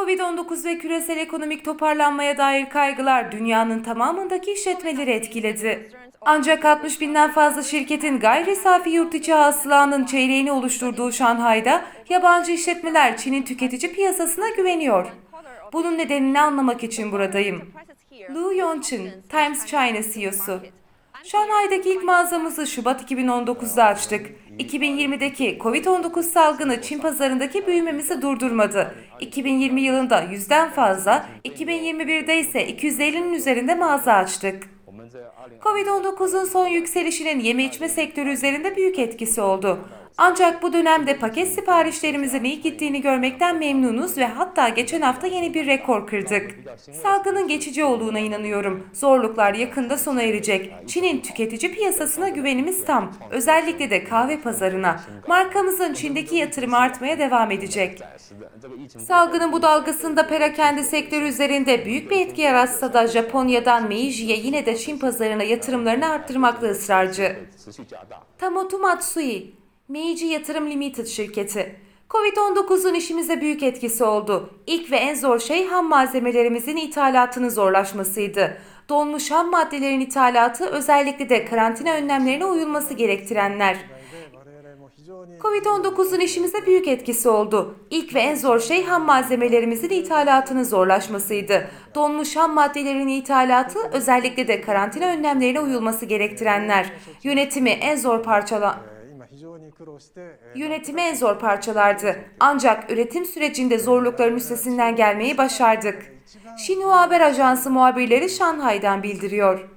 Covid-19 ve küresel ekonomik toparlanmaya dair kaygılar dünyanın tamamındaki işletmeleri etkiledi. Ancak 60 binden fazla şirketin gayri safi yurt içi hasılanın çeyreğini oluşturduğu Şanghay'da yabancı işletmeler Çin'in tüketici piyasasına güveniyor. Bunun nedenini anlamak için buradayım. Lu Yongqing, Times China CEO'su. Şanghay'daki ilk mağazamızı Şubat 2019'da açtık. 2020'deki Covid-19 salgını Çin pazarındaki büyümemizi durdurmadı. 2020 yılında yüzden fazla, 2021'de ise 250'nin üzerinde mağaza açtık. Covid-19'un son yükselişinin yeme içme sektörü üzerinde büyük etkisi oldu. Ancak bu dönemde paket siparişlerimizin iyi gittiğini görmekten memnunuz ve hatta geçen hafta yeni bir rekor kırdık. Salgının geçici olduğuna inanıyorum. Zorluklar yakında sona erecek. Çin'in tüketici piyasasına güvenimiz tam. Özellikle de kahve pazarına. Markamızın Çin'deki yatırımı artmaya devam edecek. Salgının bu dalgasında perakende sektörü üzerinde büyük bir etki yaratsa da Japonya'dan Meiji'ye yine de Çin pazarına yatırımlarını arttırmakta ısrarcı. Tamoto Matsui, Meiji Yatırım Limited şirketi. Covid-19'un işimize büyük etkisi oldu. İlk ve en zor şey ham malzemelerimizin ithalatının zorlaşmasıydı. Donmuş ham maddelerin ithalatı özellikle de karantina önlemlerine uyulması gerektirenler. Covid-19'un işimize büyük etkisi oldu. İlk ve en zor şey ham malzemelerimizin ithalatının zorlaşmasıydı. Donmuş ham maddelerin ithalatı özellikle de karantina önlemlerine uyulması gerektirenler. Yönetimi en zor parçala Yönetimi en zor parçalardı. Ancak üretim sürecinde zorlukların üstesinden gelmeyi başardık. Xinhua Haber Ajansı muhabirleri Şanghay'dan bildiriyor.